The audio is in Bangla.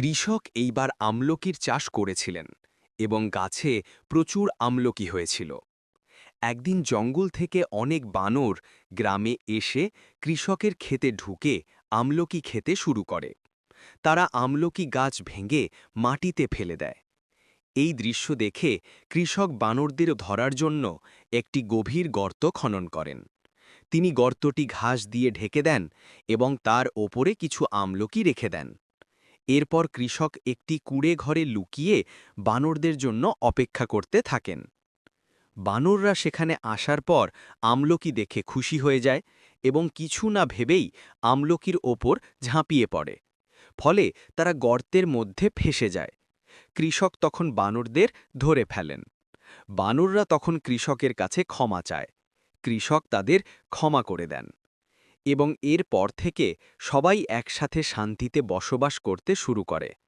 কৃষক এইবার আমলকির চাষ করেছিলেন এবং গাছে প্রচুর আমলকি হয়েছিল। একদিন জঙ্গল থেকে অনেক বানর গ্রামে এসে কৃষকের ক্ষেতে ঢুকে আমলকি খেতে শুরু করে। তারা আমলকি গাছ ভেঙে মাটিতে ফেলে দেয়। এই দৃশ্য দেখে কৃষক বানরদের ধরার জন্য একটি গভীর গর্ত খনন করেন। তিনি গর্তটি ঘাস দিয়ে ঢেকে দেন এবং তার ওপরে কিছু আমলকি রেখে দেন। এরপর কৃষক একটি কুড়ে ঘরে লুকিয়ে বানরদের জন্য অপেক্ষা করতে থাকেন। বানররা সেখানে আসার পর আমলকি দেখে খুশি হয়ে যায় এবং কিছু না ভেবেই আমলকির ওপর ঝাঁপিয়ে পড়ে। ফলে তারা গর্তের মধ্যে ফেসে যায়। কৃষক তখন বানরদের ধরে ফেলেন। বানররা তখন কৃষকের কাছে ক্ষমা চায়। কৃষক তাদের ক্ষমা করে দেন। এবং এর পর থেকে সবাই একসাথে শান্তিতে বসবাস করতে শুরু করে।